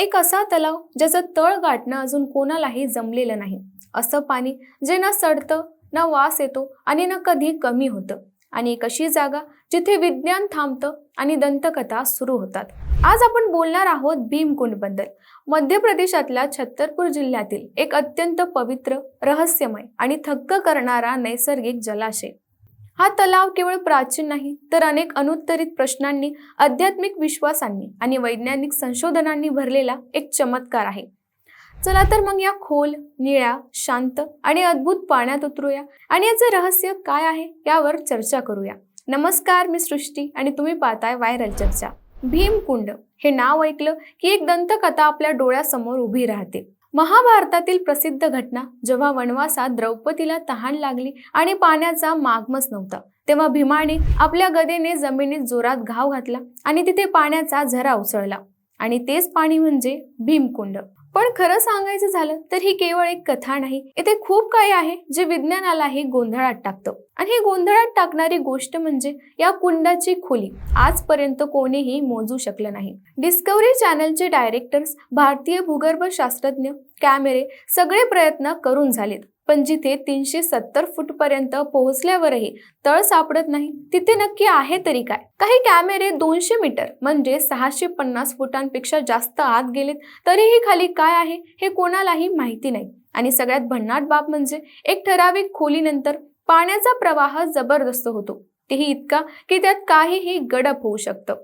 एक असा तलाव ज्याचं तळ गाठणं अजून कोणालाही जमलेलं नाही. असं पाणी जे ना सडतं ना वास येतो आणि ना कधी कमी होतं. आणि एक अशी जागा जिथे विज्ञान थांबतं आणि दंतकथा सुरू होतात. आज आपण बोलणार आहोत भीमकुंडबद्दल. मध्य प्रदेशातल्या छत्तरपूर जिल्ह्यातील एक अत्यंत पवित्र रहस्यमय आणि थक्क करणारा नैसर्गिक जलाशय. हा तलाव केवळ प्राचीन नाही तर अनेक अनुत्तरित प्रश्नांनी आध्यात्मिक विश्वासांनी आणि वैज्ञानिक संशोधनांनी भरलेला एक चमत्कार आहे. चला तर मग या खोल निळ्या शांत आणि अद्भुत पाण्यात उतरूया आणि याचं रहस्य काय आहे यावर चर्चा करूया. नमस्कार मी सृष्टी आणि तुम्ही पाहताय व्हायरल चर्चा. भीमकुंड हे नाव ऐकलं की एक दंतकथा आपल्या डोळ्यासमोर उभी राहते. महाभारतातील प्रसिद्ध घटना जेव्हा वनवासात द्रौपदीला तहान लागली आणि पाण्याचा मागमच नव्हता तेव्हा भीमाने आपल्या गदेने जमिनीत जोरात घाव घातला आणि तिथे पाण्याचा झरा उसळला. आणि तेच पाणी म्हणजे भीमकुंड. पण खरं सांगायचं झालं तर ही केवळ एक कथा नाही. इथे खूप काही आहे जे विज्ञानालाही गोंधळात टाकतं. आणि ही गोंधळात टाकणारी गोष्ट म्हणजे या कुंडाची खोली. आजपर्यंत कोणीही मोजू शकलं नाही. डिस्कवरी चॅनलचे डायरेक्टर्स भारतीय भूगर्भशास्त्रज्ञ कॅमेरे सगळे प्रयत्न करून झालेत. पण जिथे तीनशे सत्तर फूट पर्यंत पोहोचल्यावरही तळ सापडत नाही तिथे नक्की आहे तरी काय? काही कॅमेरे दोनशे मीटर म्हणजे सहाशे पन्नास फुटांपेक्षा जास्त आत गेलेत तरीही खाली काय आहे हे कोणालाही माहिती नाही. आणि सगळ्यात भन्नाट बाब म्हणजे एक ठराविक खोलीनंतर पाण्याचा प्रवाह जबरदस्त होतो. तेही इतका की त्यात काहीही गडप होऊ शकतं.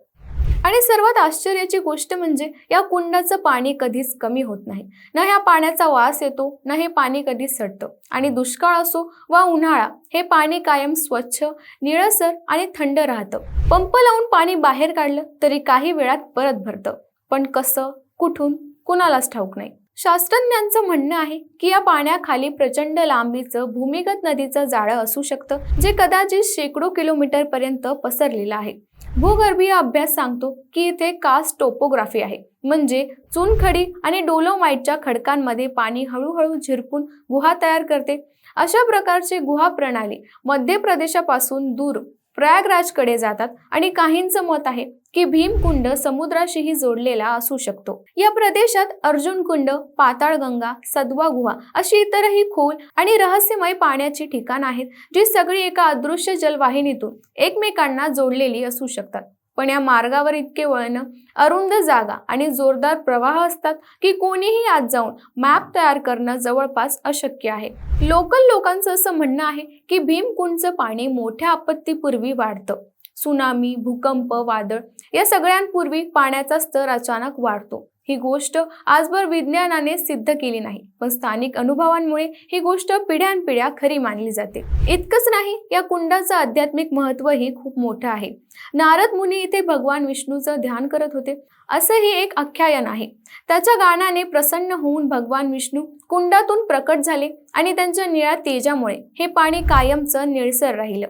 आणि सर्वात आश्चर्याची गोष्ट म्हणजे या कुंडाचं पाणी कधीच कमी होत नाही. ना ह्या पाण्याचा वास येतो ना हे पाणी कधीच सडतं आणि दुष्काळ असो वा उन्हाळा हे पाणी कायम स्वच्छ निळसर आणि थंड राहतं. पंप लावून पाणी बाहेर काढलं तरी काही वेळात परत भरतं. पण कसं कुठून कुणालाच ठाऊक नाही. शास्त्रज्ञांचं म्हणणं आहे की या पाण्याखाली प्रचंड लांबीचं भूमिगत नदीचं जाळं असू शकतं जे कदाचित शेकडो किलोमीटर पर्यंत पसरलेलं आहे. भूगर्भीय अभ्यास सांगतो की इथे कास्ट टोपोग्राफी आहे. म्हणजे चुनखडी आणि डोलोमाइटच्या खडकांमध्ये पाणी हळूहळू झिरपून गुहा तयार करते. अशा प्रकारची गुहा प्रणाली मध्य प्रदेशापासून दूर प्रयागराजकडे जातात आणि काहींचं मत आहे की भीमकुंड समुद्राशीही जोडलेला असू शकतो. या प्रदेशात अर्जुन कुंड पाताळगंगा सद्वा गुहा अशी इतरही खोल आणि रहस्यमय पाण्याची ठिकाण आहेत जी सगळी एका अदृश्य जलवाहिनीतून एकमेकांना जोडलेली असू शकतात. पण या मार्गावर इतके वळणं अरुंद जागा आणि जोरदार प्रवाह असतात की कोणीही आत जाऊन मॅप तयार करणं जवळपास अशक्य आहे. लोकल लोकांचं असं म्हणणं आहे की भीमकुंडचं पाणी मोठ्या आपत्तीपूर्वी वाढतं. सुनामी भूकंप वादळ या सगळ्यांपूर्वी पाण्याचा स्तर अचानक वाढतो. ही गोष्ट आजवर विज्ञानाने सिद्ध केली नाही पण स्थानिक अनुभवांमुळे ही गोष्ट पिढ्यानपिढ्या खरी मानली जाते. इतकंच नाही या कुंडाचं आध्यात्मिक महत्वही खूप मोठं आहे. नारद मुनी इथे भगवान विष्णूचं ध्यान करत होते. असंही एक आख्यायन आहे. त्याच्या गाण्याने प्रसन्न होऊन भगवान विष्णू कुंडातून प्रकट झाले आणि त्यांच्या निळ्या तेजामुळे हे पाणी कायमचं निळसर राहिलं.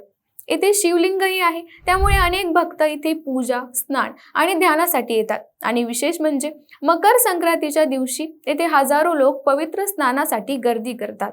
येथे शिवलिंगही आहे. त्यामुळे अनेक भक्त इथे पूजा स्नान आणि ध्यानासाठी येतात. आणि विशेष म्हणजे मकर संक्रांतीच्या दिवशी येथे हजारो लोक पवित्र स्नानासाठी गर्दी करतात.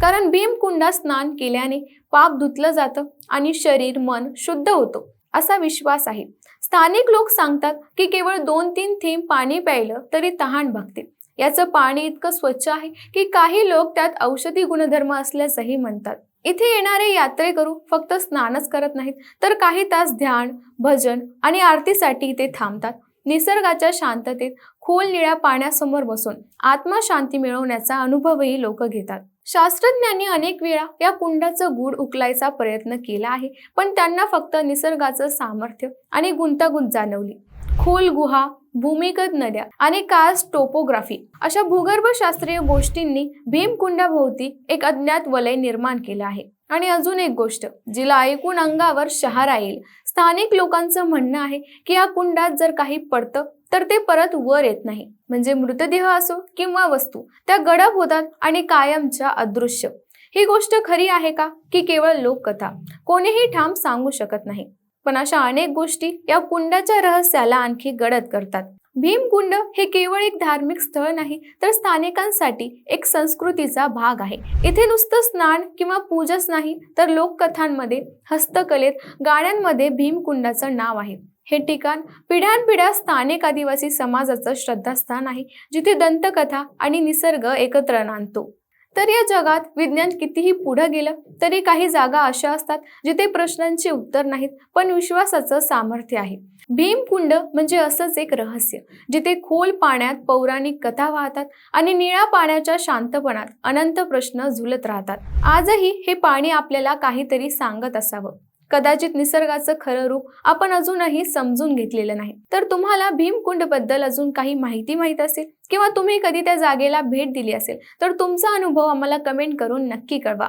कारण भीमकुंडात स्नान केल्याने पाप धुतलं जातं आणि शरीर मन शुद्ध होतो असा विश्वास आहे. स्थानिक लोक सांगतात की केवळ दोन तीन थेंब पाणी प्यायलं तरी तहान भागते. याचं पाणी इतकं स्वच्छ आहे की काही लोक त्यात औषधी गुणधर्म असल्याचंही म्हणतात. इथे येणारे यात्रेकरू फक्त स्नानच करत नाहीत तर काही तास ध्यान भजन आणि आरतीसाठी इथे थांबतात. निसर्गाच्या शांततेत खोल निळ्या पाण्यासमोर बसून आत्मशांती मिळवण्याचा अनुभवही लोक घेतात. शास्त्रज्ञांनी अनेक वेळा या कुंडाचं गूढ उकलायचा प्रयत्न केला आहे पण त्यांना फक्त निसर्गाचं सामर्थ्य आणि गुंतागुंत जाणवली. खोल गुहा भूमिगत नद्या आणि कास्ट टोपोग्राफी अशा भूगर्भशास्त्रीय गोष्टींनी भीमकुंडाभोवती एक अज्ञात वलय निर्माण केलं आहे. आणि अजून एक गोष्ट जिला ऐकून अंगावर शहारा येईल. स्थानिक लोकांचं म्हणणं आहे की या कुंडात जर काही पडतं तर ते परत वर येत नाही. म्हणजे मृतदेह असो किंवा वस्तू त्या गडप होतात आणि कायमच्या अदृश्य. ही गोष्ट खरी आहे का? की केवळ लोककथा? कोणीही ठाम सांगू शकत नाही. पण अशा अनेक गोष्टी या कुंडाच्या रहस्याला आणखी गडद करतात. भीमकुंड हे केवळ एक धार्मिक स्थळ नाही तर स्थानिकांसाठी एक संस्कृतीचा भाग आहे. इथे नुसतं स्नान किंवा पूजाच नाही तर लोककथांमध्ये हस्तकलेत गाण्यांमध्ये भीमकुंडाचं नाव आहे. हे ठिकाण पिढ्यानपिढ्या स्थानिक आदिवासी समाजाचं श्रद्धास्थान आहे जिथे दंतकथा आणि निसर्ग एकत्र आणतो. तर या जगात विज्ञान कितीही पुढं गेलं तरी काही जागा अशा असतात जिथे प्रश्नांची उत्तर नाहीत पण विश्वासाचं सामर्थ्य आहे. भीमकुंड म्हणजे असंच एक रहस्य जिथे खोल पाण्यात पौराणिक कथा वाहतात आणि निळ्या पाण्याच्या शांतपणात अनंत प्रश्न झुलत राहतात. आजही हे पाणी आपल्याला काहीतरी सांगत असावं. कदाचित निसर्गाचं खरं रूप आपण अजूनही समजून घेतलेलं नाही. तर तुम्हाला भीमकुंडबद्दल अजून काही माहिती माहीत असेल किंवा तुम्ही कधी त्या जागेला भेट दिली असेल तर तुमचा अनुभव आम्हाला कमेंट करून नक्की कळवा.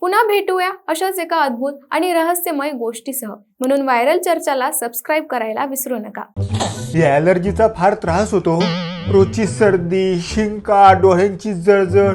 पुन्हा भेटूया अशाच एका अद्भुत आणि रहस्यमय गोष्टीसह. म्हणून व्हायरल चर्चाला सबस्क्राईब करायला विसरू नका. या ॲलर्जीचा फार त्रास होतो हो. रोजची सर्दी शिंका डोळ्यांची जळजळ